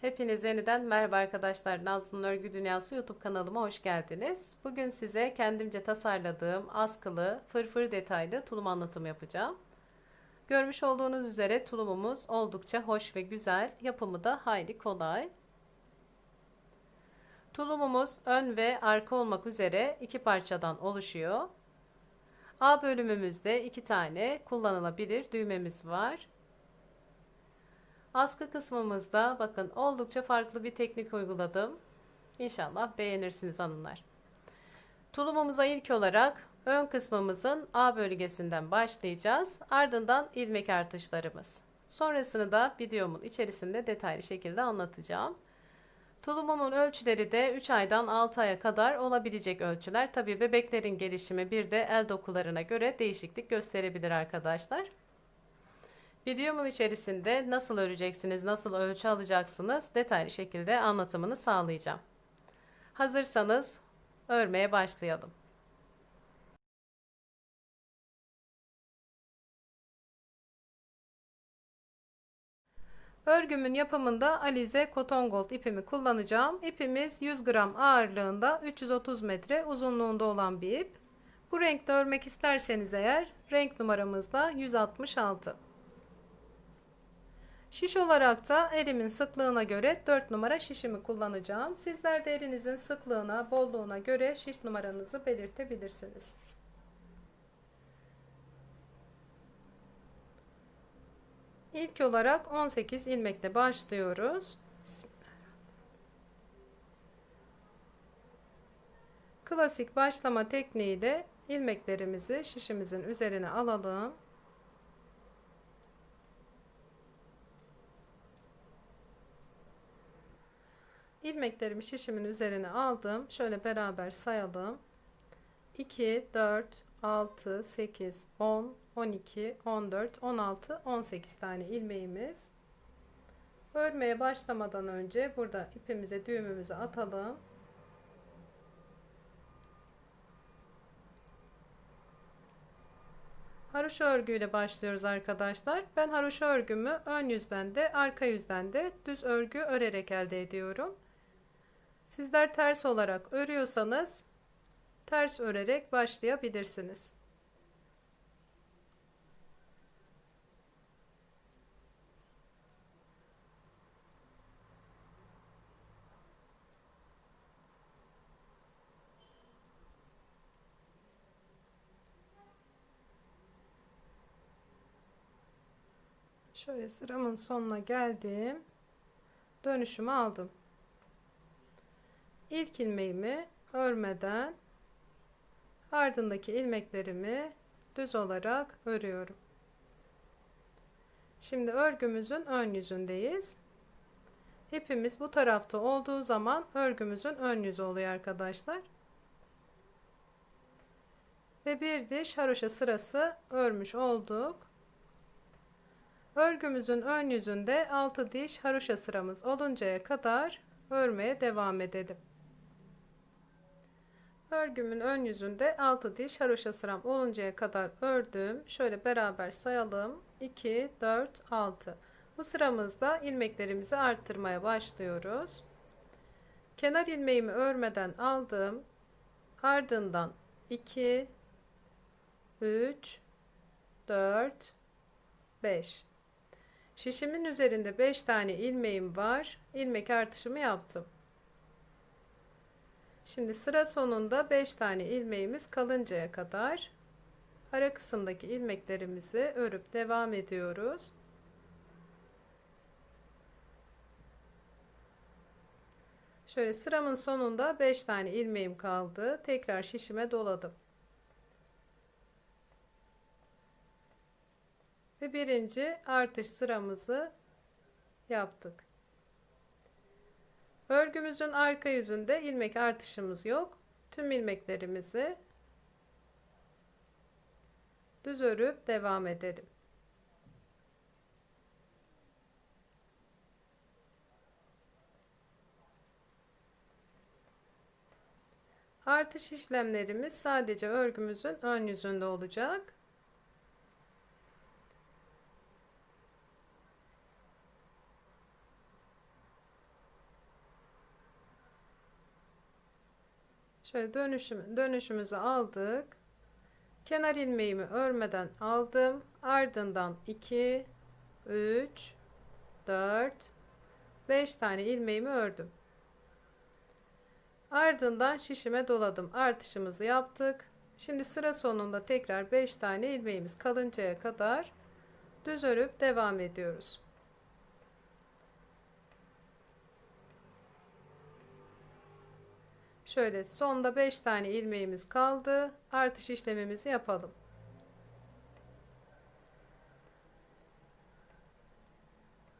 Hepiniz yeniden merhaba arkadaşlar. Nazlı'nın Örgü Dünyası YouTube kanalıma hoş geldiniz. Bugün size kendimce tasarladığım askılı, fırfır detaylı tulum anlatımı yapacağım. Görmüş olduğunuz üzere tulumumuz oldukça hoş ve güzel. Yapımı da hayli kolay. Tulumumuz ön ve arka olmak üzere iki parçadan oluşuyor. A bölümümüzde iki tane kullanılabilir düğmemiz var. Askı kısmımızda bakın oldukça farklı bir teknik uyguladım. İnşallah beğenirsiniz hanımlar. Tulumumuza ilk olarak ön kısmımızın A bölgesinden başlayacağız. Ardından ilmek artışlarımız. Sonrasını da videomun içerisinde detaylı şekilde anlatacağım. Tulumumun ölçüleri de 3 aydan 6 aya kadar olabilecek ölçüler. Tabi bebeklerin gelişimi bir de el dokularına göre değişiklik gösterebilir arkadaşlar. Videomun içerisinde nasıl öreceksiniz, nasıl ölçü alacaksınız detaylı şekilde anlatımını sağlayacağım. Hazırsanız örmeye başlayalım. Örgümün yapımında Alize Cotton Gold ipimi kullanacağım. İpimiz 100 gram ağırlığında 330 metre uzunluğunda olan bir ip. Bu renkte örmek isterseniz eğer renk numaramız da 166. Şiş olarak da elimin sıklığına göre 4 numara şişimi kullanacağım. Sizler de elinizin sıklığına, bolluğuna göre şiş numaranızı belirtebilirsiniz. İlk olarak 18 ilmekle başlıyoruz. Klasik başlama tekniğiyle ilmeklerimizi şişimizin üzerine alalım. İlmeklerimi şişimin üzerine aldım. Şöyle beraber sayalım. 2, 4, 6, 8, 10, 12, 14, 16, 18 tane ilmeğimiz. Örmeye başlamadan önce burada ipimize düğümümüzü atalım. Haroşa örgüyle başlıyoruz arkadaşlar. Ben haroşa örgümü ön yüzden de arka yüzden de düz örgü örerek elde ediyorum. Sizler ters olarak örüyorsanız ters örerek başlayabilirsiniz. Şöyle sıramın sonuna geldim. Dönüşümü aldım. İlk ilmeğimi örmeden ardındaki ilmeklerimi düz olarak örüyorum. Şimdi örgümüzün ön yüzündeyiz. İpimiz bu tarafta olduğu zaman örgümüzün ön yüzü oluyor arkadaşlar. Ve bir diş haroşa sırası örmüş olduk. Örgümüzün ön yüzünde 6 diş haroşa sıramız oluncaya kadar örmeye devam edelim. Örgümün ön yüzünde 6 diş haroşa sıram oluncaya kadar ördüm. Şöyle beraber sayalım. 2, 4, 6. Bu sıramızda ilmeklerimizi arttırmaya başlıyoruz. Kenar ilmeğimi örmeden aldım. Ardından 2, 3, 4, 5. Şişimin üzerinde 5 tane ilmeğim var. İlmek artışımı yaptım. Şimdi sıra sonunda 5 tane ilmeğimiz kalıncaya kadar ara kısımdaki ilmeklerimizi örüp devam ediyoruz. Şöyle sıramın sonunda 5 tane ilmeğim kaldı. Tekrar şişime doladım. Ve birinci artış sıramızı yaptık. Örgümüzün arka yüzünde ilmek artışımız yok. Tüm ilmeklerimizi düz örüp devam edelim. Artış işlemlerimiz sadece örgümüzün ön yüzünde olacak. Şöyle dönüşüm, dönüşümüzü aldık. Kenar ilmeğimi örmeden aldım. Ardından 2, 3, 4, 5 tane ilmeğimi ördüm. Ardından şişime doladım. Artışımızı yaptık. Şimdi sıra sonunda tekrar 5 tane ilmeğimiz kalıncaya kadar düz örüp devam ediyoruz. Şöyle sonda 5 tane ilmeğimiz kaldı. Artış işlemimizi yapalım.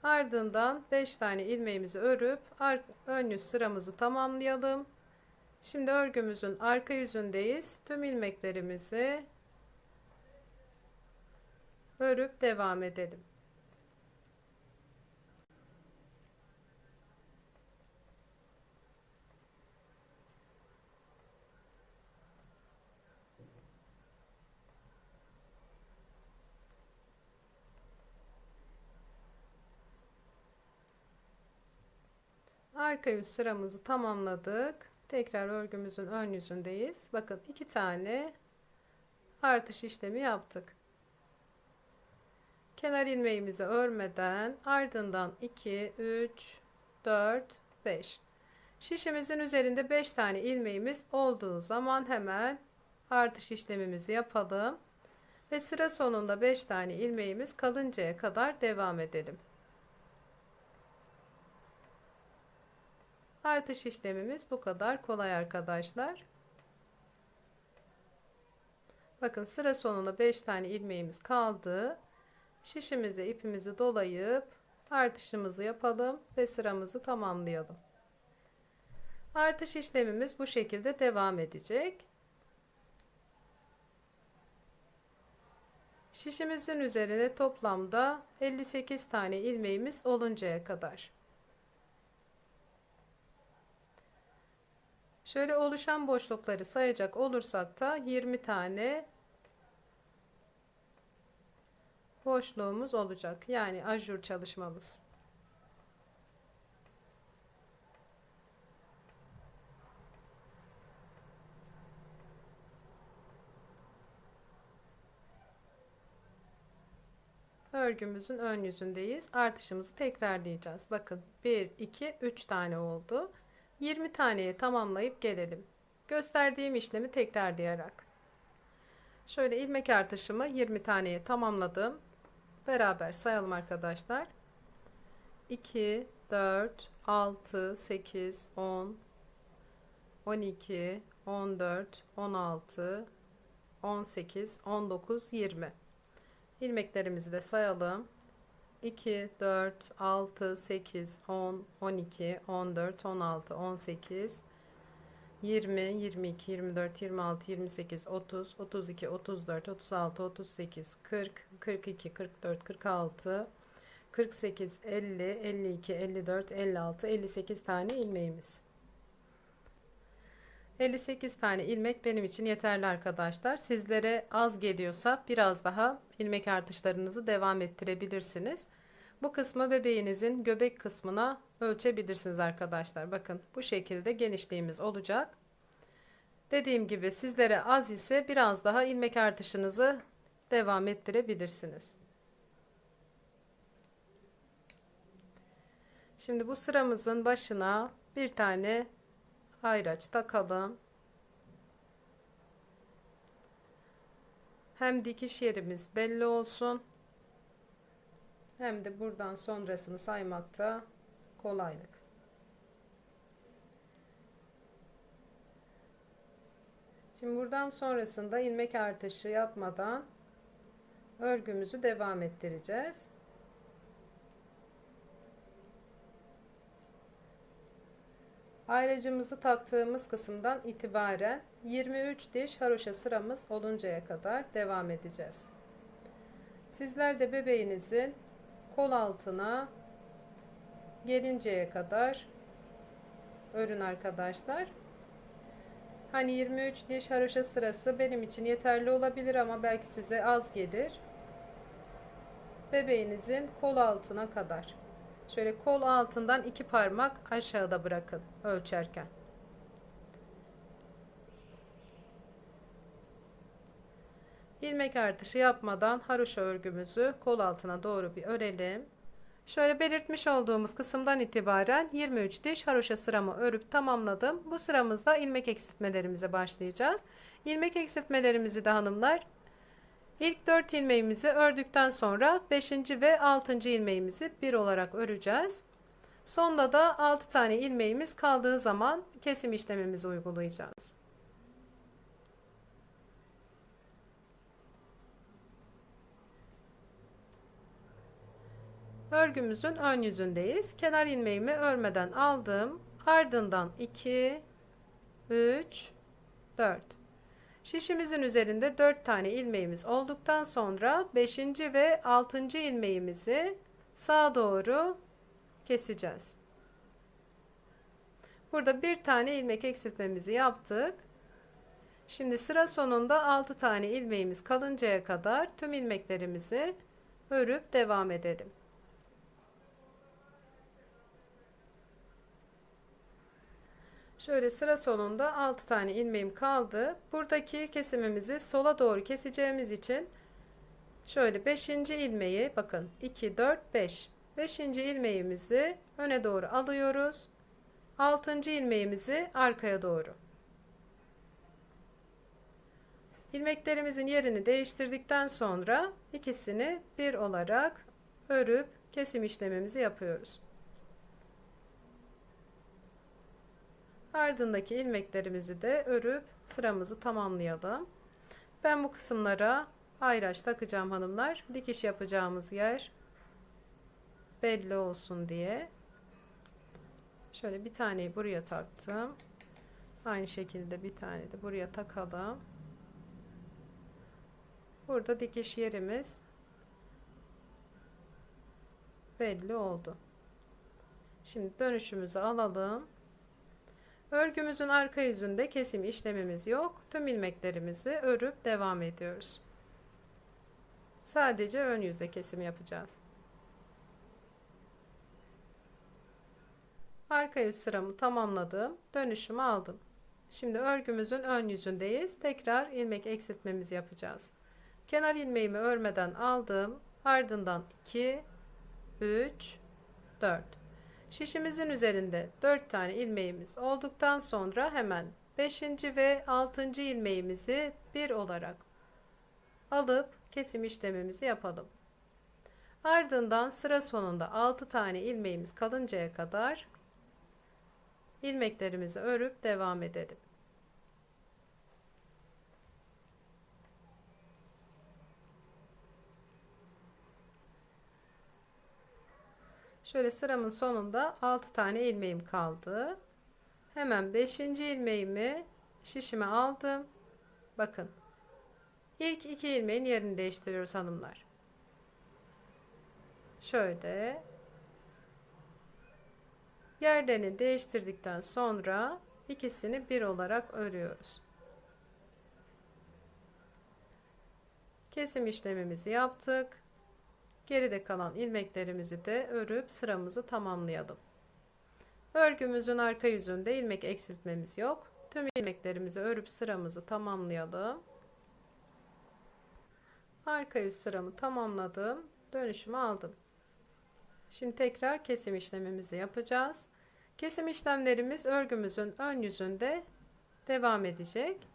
Ardından 5 tane ilmeğimizi örüp ön yüz sıramızı tamamlayalım. Şimdi örgümüzün arka yüzündeyiz. Tüm ilmeklerimizi örüp devam edelim. Arka yüz sıramızı tamamladık. Tekrar örgümüzün ön yüzündeyiz. Bakın iki tane artış işlemi yaptık. Kenar ilmeğimizi örmeden ardından 2, 3, 4, 5. Şişimizin üzerinde 5 tane ilmeğimiz olduğu zaman hemen artış işlemimizi yapalım. Ve sıra sonunda 5 tane ilmeğimiz kalıncaya kadar devam edelim. Artış işlemimiz bu kadar kolay arkadaşlar. Bakın sıra sonunda 5 tane ilmeğimiz kaldı. Şişimize ipimizi dolayıp artışımızı yapalım ve sıramızı tamamlayalım. Artış işlemimiz bu şekilde devam edecek. Şişimizin üzerine toplamda 58 tane ilmeğimiz oluncaya kadar. Şöyle oluşan boşlukları sayacak olursak da 20 tane boşluğumuz olacak. Yani ajur çalışmamız. Örgümüzün ön yüzündeyiz. Artışımızı tekrarlayacağız. Bakın 1, 2, 3 tane oldu. 20 taneye tamamlayıp gelelim. Gösterdiğim işlemi tekrarlayarak. Şöyle ilmek artışımı 20 taneye tamamladım. Beraber sayalım arkadaşlar. 2, 4, 6, 8, 10, 12, 14, 16, 18, 19, 20. İlmeklerimizi de sayalım. 2, 4, 6, 8, 10, 12, 14, 16, 18, 20, 22, 24, 26, 28, 30, 32, 34, 36, 38, 40, 42, 44, 46, 48, 50, 52, 54, 56, 58 tane ilmeğimiz. 58 tane ilmek benim için yeterli arkadaşlar. Sizlere az geliyorsa biraz daha ilmek artışlarınızı devam ettirebilirsiniz. Bu kısmı bebeğinizin göbek kısmına ölçebilirsiniz arkadaşlar. Bakın bu şekilde genişliğimiz olacak. Dediğim gibi sizlere az ise biraz daha ilmek artışınızı devam ettirebilirsiniz. Şimdi bu sıramızın başına bir tane ayraç takalım. Hem dikiş yerimiz belli olsun. Hem de buradan sonrasını saymakta kolaylık. Şimdi buradan sonrasında ilmek artışı yapmadan örgümüzü devam ettireceğiz. Ayracımızı taktığımız kısımdan itibaren 23 diş haroşa sıramız oluncaya kadar devam edeceğiz. Sizler de bebeğinizin kol altına gelinceye kadar örün arkadaşlar. Hani 23 diş haroşa sırası benim için yeterli olabilir ama belki size az gelir. Bebeğinizin kol altına kadar. Şöyle kol altından iki parmak aşağıda bırakın ölçerken. ilmek artışı yapmadan haroşa örgümüzü kol altına doğru bir örelim. Şöyle belirtmiş olduğumuz kısımdan itibaren 23 diş haroşa sıramı örüp tamamladım. Bu sıramızda ilmek eksiltmelerimize başlayacağız. İlmek eksiltmelerimizi de hanımlar ilk 4 ilmeğimizi ördükten sonra 5. ve 6. ilmeğimizi bir olarak öreceğiz. Sonda da 6 tane ilmeğimiz kaldığı zaman kesim işlemimizi uygulayacağız. Örgümüzün ön yüzündeyiz. Kenar ilmeğimi örmeden aldım. Ardından 2 3 4 Şişimizin üzerinde 4 tane ilmeğimiz olduktan sonra 5. ve 6. ilmeğimizi sağa doğru keseceğiz. Burada bir tane ilmek eksiltmemizi yaptık. Şimdi sıra sonunda 6 tane ilmeğimiz kalıncaya kadar tüm ilmeklerimizi örüp devam edelim. Şöyle sıra sonunda 6 tane ilmeğim kaldı. Buradaki kesimimizi sola doğru keseceğimiz için şöyle 5. ilmeği bakın 2 4 5 5. ilmeğimizi öne doğru alıyoruz. 6. ilmeğimizi arkaya doğru. İlmeklerimizin yerini değiştirdikten sonra ikisini bir olarak örüp kesim işlemimizi yapıyoruz. Ardındaki ilmeklerimizi de örüp sıramızı tamamlayalım. Ben bu kısımlara ayraç takacağım hanımlar. Dikiş yapacağımız yer belli olsun diye. Şöyle bir taneyi buraya taktım. Aynı şekilde bir tane de buraya takalım. Burada dikiş yerimiz belli oldu. Şimdi dönüşümüzü alalım. Örgümüzün arka yüzünde kesim işlemimiz yok. Tüm ilmeklerimizi örüp devam ediyoruz. Sadece ön yüzde kesim yapacağız. Arka yüz sıramı tamamladım. Dönüşümü aldım. Şimdi örgümüzün ön yüzündeyiz. Tekrar ilmek eksiltmemizi yapacağız. Kenar ilmeğimi örmeden aldım. Ardından 2 3 4 Şişimizin üzerinde 4 tane ilmeğimiz olduktan sonra hemen 5. ve 6. ilmeğimizi bir olarak alıp kesim işlemimizi yapalım. Ardından sıra sonunda 6 tane ilmeğimiz kalıncaya kadar ilmeklerimizi örüp devam edelim. Şöyle sıramın sonunda 6 tane ilmeğim kaldı. Hemen 5. ilmeğimi şişime aldım. Bakın. İlk iki ilmeğin yerini değiştiriyoruz hanımlar. Şöyle yerlerini değiştirdikten sonra ikisini bir olarak örüyoruz. Kesim işlemimizi yaptık. Geride kalan ilmeklerimizi de örüp sıramızı tamamlayalım. Örgümüzün arka yüzünde ilmek eksiltmemiz yok. Tüm ilmeklerimizi örüp sıramızı tamamlayalım. Arka yüz sıramı tamamladım. Dönüşümü aldım. Şimdi tekrar kesim işlemimizi yapacağız. Kesim işlemlerimiz örgümüzün ön yüzünde devam edecek.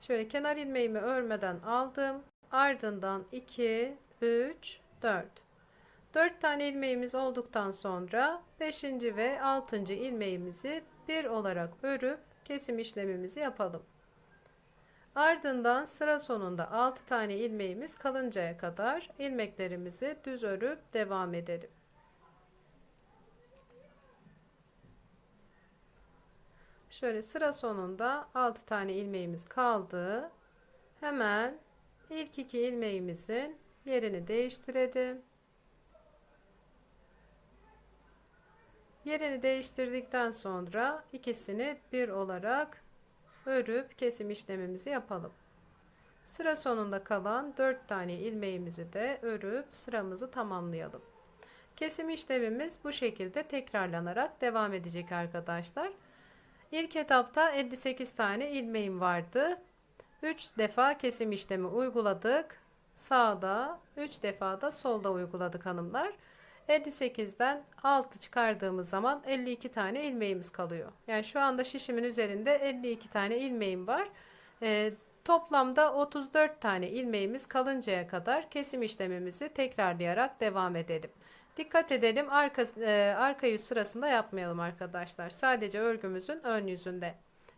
Şöyle kenar ilmeğimi örmeden aldım. Ardından 2, 3, 4. 4 tane ilmeğimiz olduktan sonra 5. ve 6. ilmeğimizi bir olarak örüp kesim işlemimizi yapalım. Ardından sıra sonunda 6 tane ilmeğimiz kalıncaya kadar ilmeklerimizi düz örüp devam edelim. Şöyle sıra sonunda 6 tane ilmeğimiz kaldı. Hemen ilk iki ilmeğimizin yerini değiştirelim. Yerini değiştirdikten sonra ikisini bir olarak örüp kesim işlemimizi yapalım. Sıra sonunda kalan 4 tane ilmeğimizi de örüp sıramızı tamamlayalım. Kesim işlemimiz bu şekilde tekrarlanarak devam edecek arkadaşlar. İlk etapta 58 tane ilmeğim vardı. 3 defa kesim işlemi uyguladık. Sağda 3 defa da solda uyguladık hanımlar. 58'den 6 çıkardığımız zaman 52 tane ilmeğimiz kalıyor. Yani şu anda şişimin üzerinde 52 tane ilmeğim var. Ee, toplamda 34 tane ilmeğimiz kalıncaya kadar kesim işlemimizi tekrarlayarak devam edelim. Dikkat edelim arka, e, arka yüz sırasında yapmayalım arkadaşlar. Sadece örgümüzün ön yüzünde.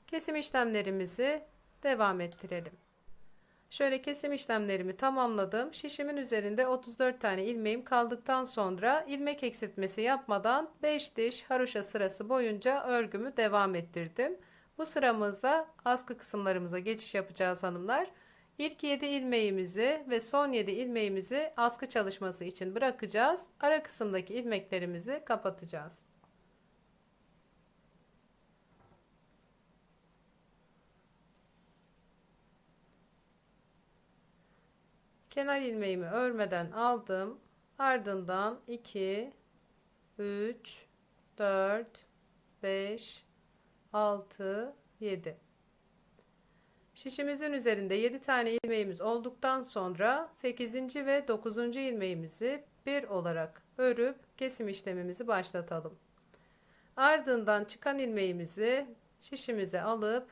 Kesim işlemlerimizi devam ettirelim. Şöyle kesim işlemlerimi tamamladım. Şişimin üzerinde 34 tane ilmeğim kaldıktan sonra ilmek eksiltmesi yapmadan 5 diş haroşa sırası boyunca örgümü devam ettirdim. Bu sıramızda askı kısımlarımıza geçiş yapacağız hanımlar. İlk 7 ilmeğimizi ve son 7 ilmeğimizi askı çalışması için bırakacağız. Ara kısımdaki ilmeklerimizi kapatacağız. Kenar ilmeğimi örmeden aldım. Ardından 2 3 4 5 6 7 Şişimizin üzerinde 7 tane ilmeğimiz olduktan sonra 8. ve 9. ilmeğimizi bir olarak örüp kesim işlemimizi başlatalım. Ardından çıkan ilmeğimizi şişimize alıp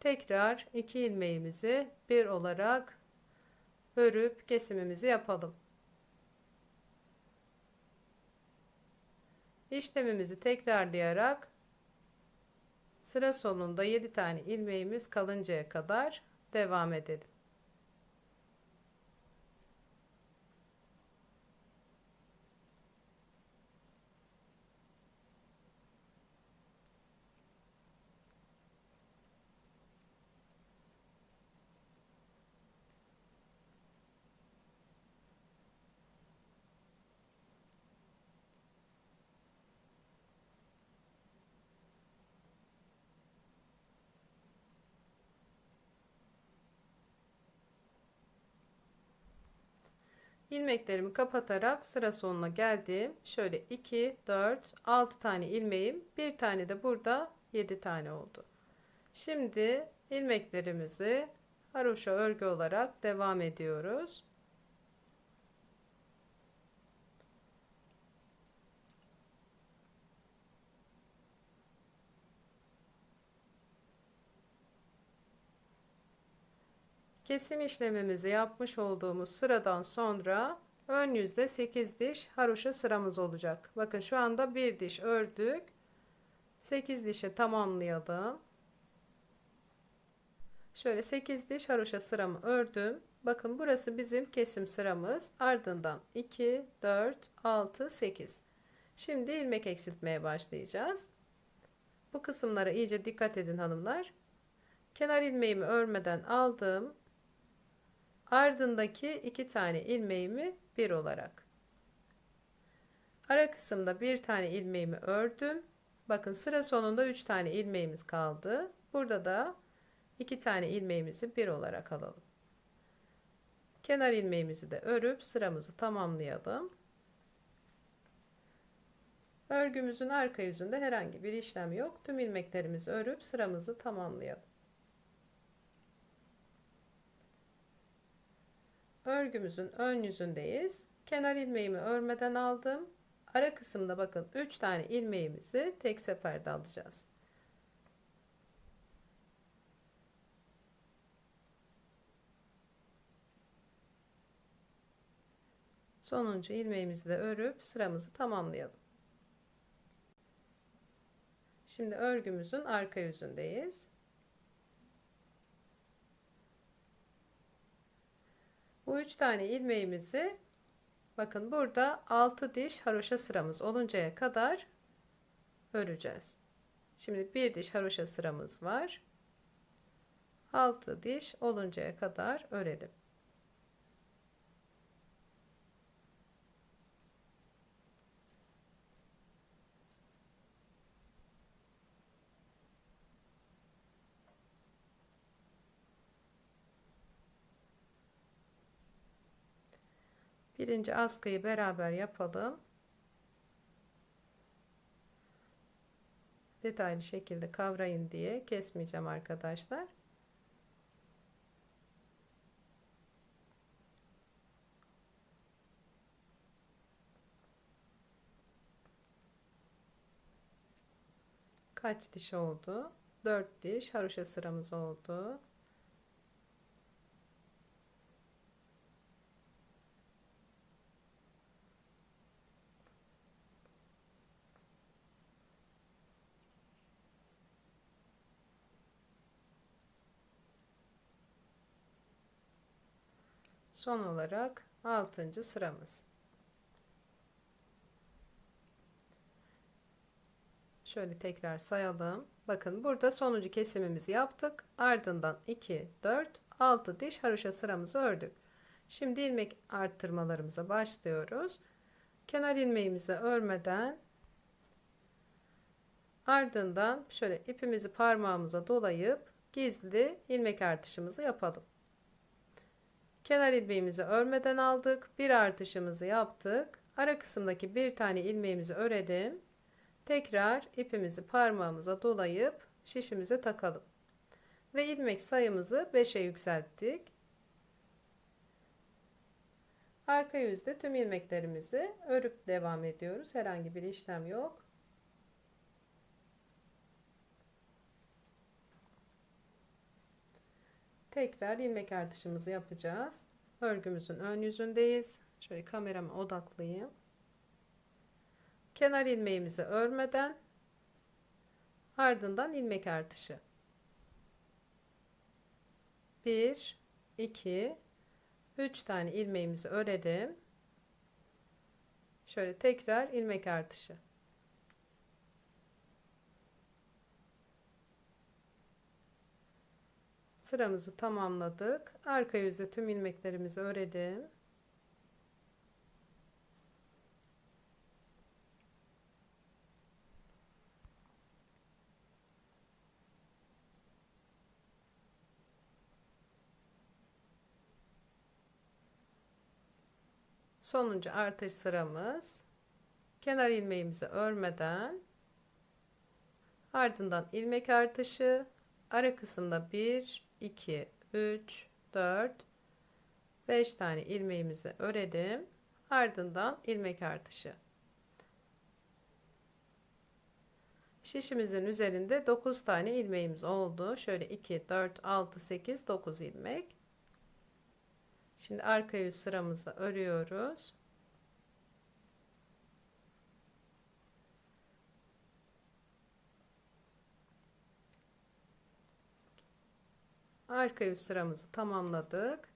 tekrar 2 ilmeğimizi bir olarak örüp kesimimizi yapalım. İşlemimizi tekrarlayarak Sıra sonunda 7 tane ilmeğimiz kalıncaya kadar devam edelim. İlmeklerimi kapatarak sıra sonuna geldim. Şöyle 2, 4, 6 tane ilmeğim. Bir tane de burada 7 tane oldu. Şimdi ilmeklerimizi haroşa örgü olarak devam ediyoruz. Kesim işlemimizi yapmış olduğumuz sıradan sonra ön yüzde 8 diş haroşa sıramız olacak. Bakın şu anda bir diş ördük. 8 dişi tamamlayalım. Şöyle 8 diş haroşa sıramı ördüm. Bakın burası bizim kesim sıramız. Ardından 2, 4, 6, 8. Şimdi ilmek eksiltmeye başlayacağız. Bu kısımlara iyice dikkat edin hanımlar. Kenar ilmeğimi örmeden aldım. Ardındaki iki tane ilmeğimi bir olarak. Ara kısımda bir tane ilmeğimi ördüm. Bakın sıra sonunda üç tane ilmeğimiz kaldı. Burada da iki tane ilmeğimizi bir olarak alalım. Kenar ilmeğimizi de örüp sıramızı tamamlayalım. Örgümüzün arka yüzünde herhangi bir işlem yok. Tüm ilmeklerimizi örüp sıramızı tamamlayalım. Örgümüzün ön yüzündeyiz. Kenar ilmeğimi örmeden aldım. Ara kısımda bakın 3 tane ilmeğimizi tek seferde alacağız. Sonuncu ilmeğimizi de örüp sıramızı tamamlayalım. Şimdi örgümüzün arka yüzündeyiz. Bu üç tane ilmeğimizi bakın burada 6 diş haroşa sıramız oluncaya kadar öreceğiz. Şimdi bir diş haroşa sıramız var. 6 diş oluncaya kadar örelim. birinci askıyı beraber yapalım. Detaylı şekilde kavrayın diye kesmeyeceğim arkadaşlar. Kaç diş oldu? 4 diş haroşa sıramız oldu. Son olarak 6. sıramız. Şöyle tekrar sayalım. Bakın burada sonuncu kesimimizi yaptık. Ardından 2, 4, 6 diş haroşa sıramızı ördük. Şimdi ilmek arttırmalarımıza başlıyoruz. Kenar ilmeğimizi örmeden ardından şöyle ipimizi parmağımıza dolayıp gizli ilmek artışımızı yapalım. Kenar ilmeğimizi örmeden aldık. Bir artışımızı yaptık. Ara kısımdaki bir tane ilmeğimizi öredim. Tekrar ipimizi parmağımıza dolayıp şişimize takalım. Ve ilmek sayımızı 5'e yükselttik. Arka yüzde tüm ilmeklerimizi örüp devam ediyoruz. Herhangi bir işlem yok. Tekrar ilmek artışımızı yapacağız. Örgümüzün ön yüzündeyiz. Şöyle kamerama odaklayayım. Kenar ilmeğimizi örmeden ardından ilmek artışı. 1 2 3 tane ilmeğimizi öredim. Şöyle tekrar ilmek artışı. Sıramızı tamamladık. Arka yüzde tüm ilmeklerimizi öredim. Sonuncu artış sıramız. Kenar ilmeğimizi örmeden ardından ilmek artışı ara kısımda 1 2 3 4 5 tane ilmeğimizi öredim. Ardından ilmek artışı. Şişimizin üzerinde 9 tane ilmeğimiz oldu. Şöyle 2 4 6 8 9 ilmek. Şimdi arka yüz sıramızı örüyoruz. Arka yüz sıramızı tamamladık.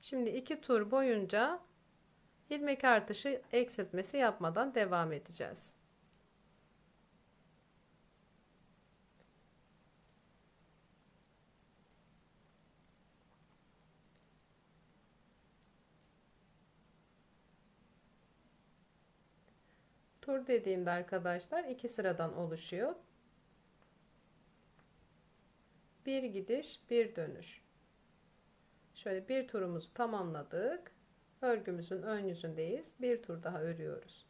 Şimdi iki tur boyunca ilmek artışı eksiltmesi yapmadan devam edeceğiz. Tur dediğimde arkadaşlar iki sıradan oluşuyor. Bir gidiş, bir dönüş. Şöyle bir turumuzu tamamladık. Örgümüzün ön yüzündeyiz. Bir tur daha örüyoruz.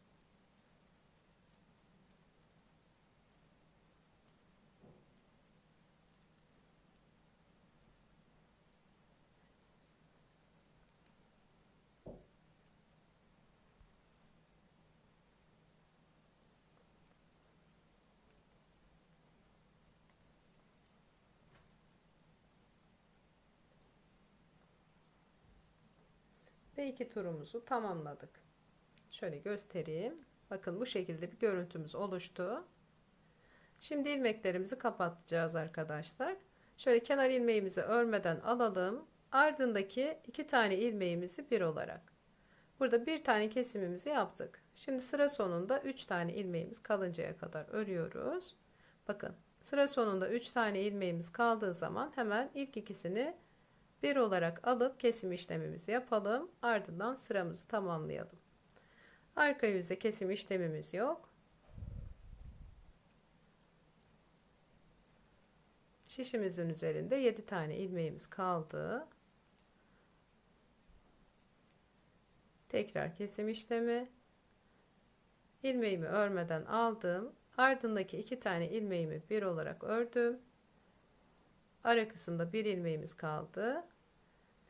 Ve iki turumuzu tamamladık. Şöyle göstereyim. Bakın bu şekilde bir görüntümüz oluştu. Şimdi ilmeklerimizi kapatacağız arkadaşlar. Şöyle kenar ilmeğimizi örmeden alalım. Ardındaki iki tane ilmeğimizi bir olarak. Burada bir tane kesimimizi yaptık. Şimdi sıra sonunda 3 tane ilmeğimiz kalıncaya kadar örüyoruz. Bakın sıra sonunda 3 tane ilmeğimiz kaldığı zaman hemen ilk ikisini bir olarak alıp kesim işlemimizi yapalım. Ardından sıramızı tamamlayalım. Arka yüzde kesim işlemimiz yok. Şişimizin üzerinde 7 tane ilmeğimiz kaldı. Tekrar kesim işlemi. ilmeğimi örmeden aldım. Ardındaki iki tane ilmeğimi bir olarak ördüm. Ara kısımda bir ilmeğimiz kaldı.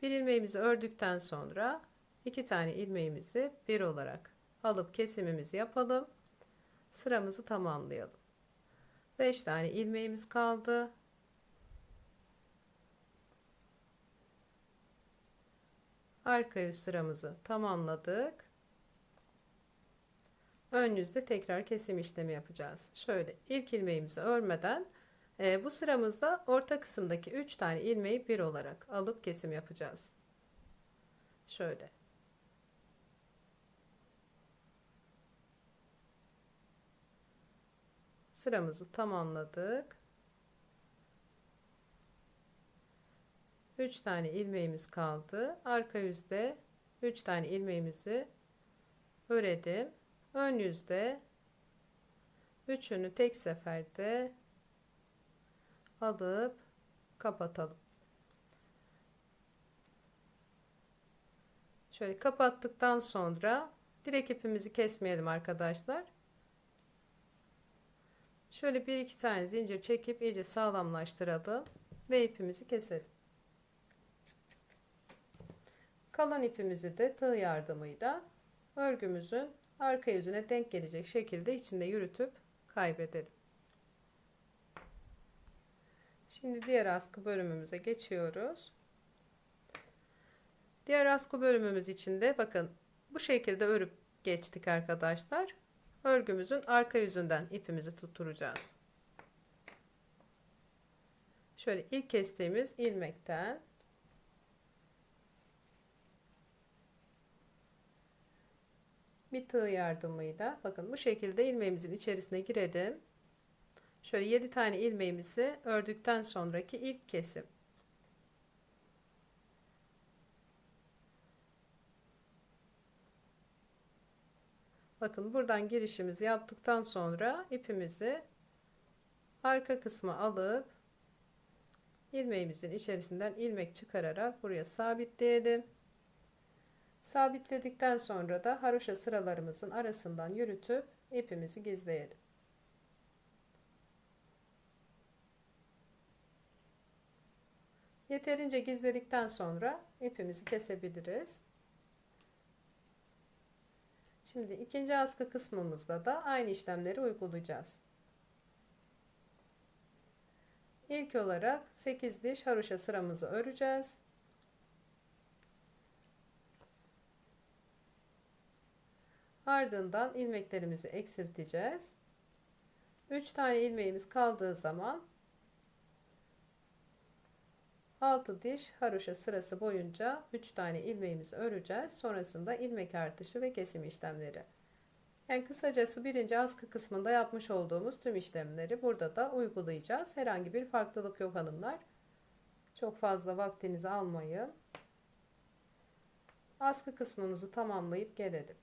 Bir ilmeğimizi ördükten sonra iki tane ilmeğimizi bir olarak alıp kesimimizi yapalım. Sıramızı tamamlayalım. 5 tane ilmeğimiz kaldı. Arka yüz sıramızı tamamladık. Ön yüzde tekrar kesim işlemi yapacağız. Şöyle ilk ilmeğimizi örmeden e, bu sıramızda orta kısımdaki 3 tane ilmeği bir olarak alıp kesim yapacağız. Şöyle. Sıramızı tamamladık. 3 tane ilmeğimiz kaldı. Arka yüzde 3 tane ilmeğimizi öredim. Ön yüzde üçünü tek seferde alıp kapatalım. Şöyle kapattıktan sonra direk ipimizi kesmeyelim arkadaşlar. Şöyle bir iki tane zincir çekip iyice sağlamlaştıralım ve ipimizi keselim. Kalan ipimizi de tığ yardımıyla örgümüzün arka yüzüne denk gelecek şekilde içinde yürütüp kaybedelim. Şimdi diğer askı bölümümüze geçiyoruz. Diğer askı bölümümüz için de bakın bu şekilde örüp geçtik arkadaşlar. Örgümüzün arka yüzünden ipimizi tutturacağız. Şöyle ilk kestiğimiz ilmekten bir tığ yardımıyla bakın bu şekilde ilmeğimizin içerisine girelim. Şöyle 7 tane ilmeğimizi ördükten sonraki ilk kesim. Bakın buradan girişimizi yaptıktan sonra ipimizi arka kısmı alıp ilmeğimizin içerisinden ilmek çıkararak buraya sabitleyelim. Sabitledikten sonra da haroşa sıralarımızın arasından yürütüp ipimizi gizleyelim. Yeterince gizledikten sonra ipimizi kesebiliriz. Şimdi ikinci askı kısmımızda da aynı işlemleri uygulayacağız. İlk olarak 8 diş haroşa sıramızı öreceğiz. Ardından ilmeklerimizi eksilteceğiz. 3 tane ilmeğimiz kaldığı zaman 6 diş haroşa sırası boyunca 3 tane ilmeğimizi öreceğiz. Sonrasında ilmek artışı ve kesim işlemleri. Yani kısacası birinci askı kısmında yapmış olduğumuz tüm işlemleri burada da uygulayacağız. Herhangi bir farklılık yok hanımlar. Çok fazla vaktinizi almayın. Askı kısmımızı tamamlayıp gelelim.